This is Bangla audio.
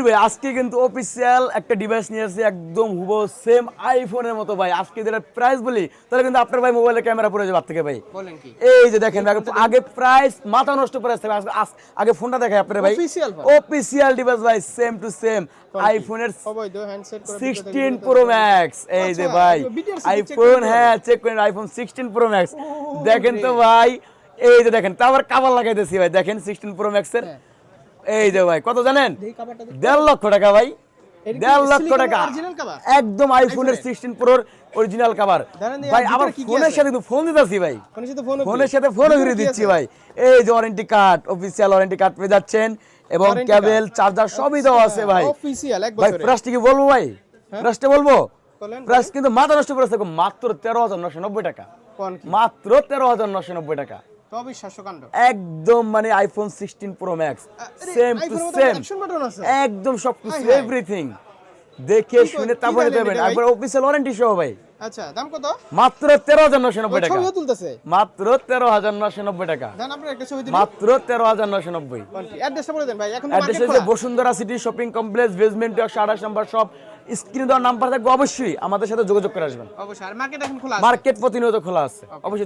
আমির ভাই আজকে কিন্তু অফিসিয়াল একটা ডিভাইস নিয়ে আসছে একদম হুবো সেম আইফোনের মতো ভাই। আজকে যেটা প্রাইস বলি তাহলে কিন্তু আপনার ভাই মোবাইলের ক্যামেরা পড়ে যাবে থেকে ভাই। বলেন কি? এই যে দেখেন আগে- প্রাইস মাথা নষ্ট প্রাইস থাকে আজকে- আগে ফোনটা দেখাই আপনার ভাই। অফিসিয়াল ডিভাইস ভাই সেম টু সেম আইফোনের অবৈধ হ্যান্ডসেট করে সিক্সটিন প্রো ম্যাক্স এই যে ভাই আইফোন হ্যাঁ চেক করেন আইফোন সিক্সটিন প্রো ম্যাক্স দেখেন তো ভাই এই যে দেখেন তারপর কাবার লাগাইতেছি ভাই। দেখেন সিক্সটিন প্রো ম্যাক্স এর হ্যাঁ। এই যে ভাই কত জানেন। দেড় লক্ষ টাকা ভাই। দেড় লক্ষ টাকা। একদম আইফোনের সিক্সটিন প্রোর অরিজিনাল কাভার ভাই আবার ফোনের সাথে ফোন দিতেছি ভাই। ফোনের সাথে ফোন ফোনও ঘুরে দিচ্ছি ভাই। এই যে warranty card official warranty card পেয়ে যাচ্ছেন এবং কেবল চার্জার সবই দেওয়া আছে ভাই। অফিসিয়াল ভাই বছরে কি বলব ভাই? প্রাইসটা বলব? বলেন, প্রাইস কিন্তু মাথা নষ্ট করে থাকো মাত্র তেরো হাজার নশো নব্বই টাকা। মাত্র তেরো হাজার নশো নব্বই টাকা। একদম মানে iPhone sixteen pro max same to same? একদম সবকিছু। এভরিথিং দেখে শুনে তারপরে দেবেন। একবার অফিসিয়াল ওয়ারেন্টি সহ ভাই। আচ্ছা দাম কত? মাত্র তেরো হাজার নশো নব্বই টাকা। ছবিও তুলতেছে। মাত্র তেরো হাজার নশো নব্বই টাকা। দেন আপনার একটা ছবি দিন মাত্র তেরো হাজার নশো নব্বই। কোন কি অ্যাড্রেসটা বলে দেন ভাই। এখন অ্যাড্রেস হচ্ছে Bashundhara city shopping complex basement একশো আঠাশ নম্বর সব স্ক্রিনে দেওয়ার নাম্বার থাকবে অবশ্যই। আমাদের সাথে যোগাযোগ করে আসবেন। অবশ্যই। আর মার্কেট এখন খোলা আছে। মার্কেট প্রতিনিয়ত খোলা আছে। অবশ্যই।